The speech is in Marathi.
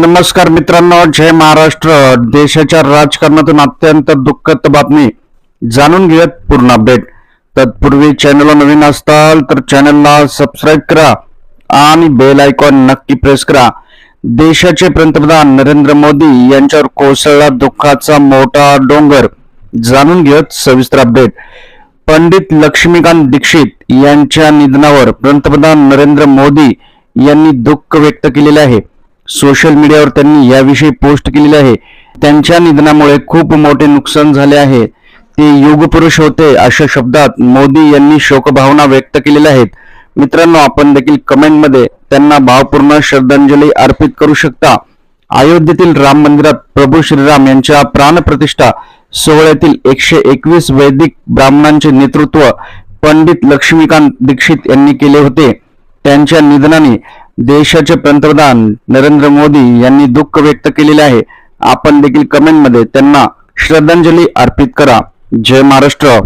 नमस्कार मित्रांनो जय महाराष्ट्र. देशाच्या राजकारणातून अत्यंत दुःखद बातमी जाणून घेऊयात पूर्ण अपडेट. तत्पूर्वी चॅनलला नवीन असताल तर चॅनलला सबस्क्राईब करा आणि बेल आयकॉन नक्की प्रेस करा. देशाचे पंतप्रधान नरेंद्र मोदी यांच्यावर कोसळला दुःखाचा मोठा डोंगर. जाणून घेत सविस्तर अपडेट. पंडित लक्ष्मीकांत दीक्षित यांच्या निधनावर पंतप्रधान नरेंद्र मोदी यांनी दुःख व्यक्त केलेले आहे. सोशल मीडियावर त्यांनी याविषयी पोस्ट केलेली आहे. त्यांच्या निधनामुळे खूप मोठे नुकसान झाले आहे. ते युगपुरुष होते अशा शब्दात मोदी यांनी शोकभावना व्यक्त केलेल्या आहेत. मित्रांनो आपण देखील कमेंटमध्ये त्यांना भावपूर्ण श्रद्धांजली अर्पित करू शकता. अयोध्येतील राम मंदिरात प्रभू श्रीराम यांच्या प्राणप्रतिष्ठा सोहळ्यातील एकशे एकवीस वैदिक ब्राह्मणांचे नेतृत्व पंडित लक्ष्मीकांत दीक्षित यांनी केले होते. त्यांच्या निधनाने देशाचे पंतप्रधान नरेंद्र मोदी यांनी दुःख व्यक्त केलेले आहे. आपण देखील कमेंटमध्ये त्यांना श्रद्धांजली अर्पित करा. जय महाराष्ट्र.